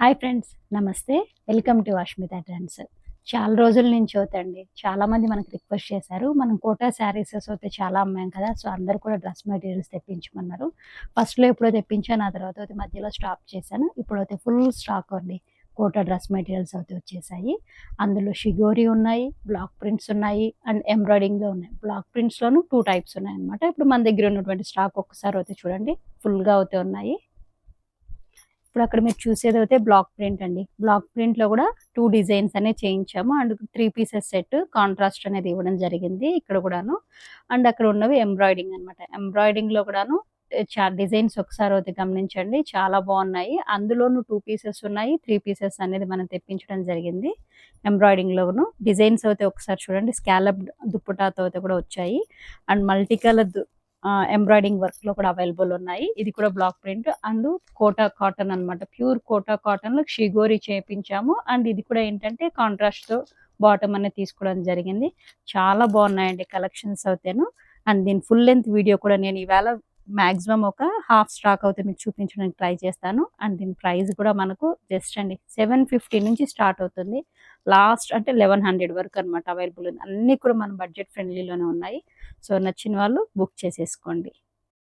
Hi friends నమస్తే. Welcome to Ashmita trends. చాలా రోజుల నుంచి అవుతండి చాలా మంది మనకు రిక్వెస్ట్ చేశారు. మనం కోటా శారీస్ అయితే చాలా అమ్మాం కదా సో అందరు కూడా డ్రెస్ మెటీరియల్స్ తెప్పించమన్నారు. ఫస్ట్లో ఎప్పుడో తెప్పించాను ఆ తర్వాత అయితే మధ్యలో స్టాప్ చేశాను. ఇప్పుడైతే ఫుల్ స్టాక్ అండి. కోటా డ్రెస్ మెటీరియల్స్ అయితే వచ్చేసాయి. అందులో షిగోరి ఉన్నాయి బ్లాక్ ప్రింట్స్ ఉన్నాయి అండ్ ఎంబ్రాయిడింగ్లో ఉన్నాయి. బ్లాక్ ప్రింట్స్లోనూ టూ టైప్స్ ఉన్నాయి అనమాట ఇప్పుడు మన దగ్గర ఉన్నటువంటి స్టాక్ ఒక్కసారి అయితే చూడండి. ఫుల్గా అయితే ఉన్నాయి. ఇప్పుడు అక్కడ మీరు చూసేది అయితే బ్లాక్ ప్రింట్ అండి. బ్లాక్ ప్రింట్లో కూడా టూ డిజైన్స్ అనేవి చేయించాము. And three pieces set contrast అనేది ఇవ్వడం జరిగింది ఇక్కడ కూడాను. అండ్ అక్కడ ఉన్నవి ఎంబ్రాయిడింగ్ అనమాట ఎంబ్రాయిడింగ్లో కూడాను చా డిజైన్స్ ఒకసారి అయితే గమనించండి. చాలా బాగున్నాయి. అందులోనూ టూ పీసెస్ ఉన్నాయి. త్రీ పీసెస్ అనేది మనం తెప్పించడం జరిగింది. ఎంబ్రాయిడింగ్ లోను. డిజైన్స్ అయితే ఒకసారి చూడండి. స్కాలప్ దుప్పటాతో అయితే కూడా వచ్చాయి. అండ్ మల్టీ కలర్ ఎంబ్రాయిడింగ్ వర్క్లో కూడా అవైలబుల్ ఉన్నాయి. ఇది కూడా block print and Kota cotton అన్నమాట. ప్యూర్ కోటా కాటన్లో షిగోరి చేపించాము. అండ్ ఇది కూడా ఏంటంటే కాంట్రాస్ట్తో బాటమ్ అనేది తీసుకోవడం జరిగింది. చాలా బాగున్నాయండి కలెక్షన్స్ అవుతాను అండ్ దీని ఫుల్ లెంత్ వీడియో కూడా నేను ఈవేళ మ్యాక్సిమం ఒక హాఫ్ స్టాక్ అయితే మీకు చూపించడానికి ట్రై చేస్తాను. అండ్ దీని ప్రైస్ కూడా మనకు జస్ట్ అండి సెవెన్ ఫిఫ్టీ నుంచి స్టార్ట్ అవుతుంది. లాస్ట్ అంటే లెవెన్ హండ్రెడ్ వరకు అనమాట అవైలబుల్ ఉంది. అన్నీ కూడా మన బడ్జెట్ ఫ్రెండ్లీలోనే ఉన్నాయి. సో నచ్చిన వాళ్ళు బుక్ చేసేసుకోండి.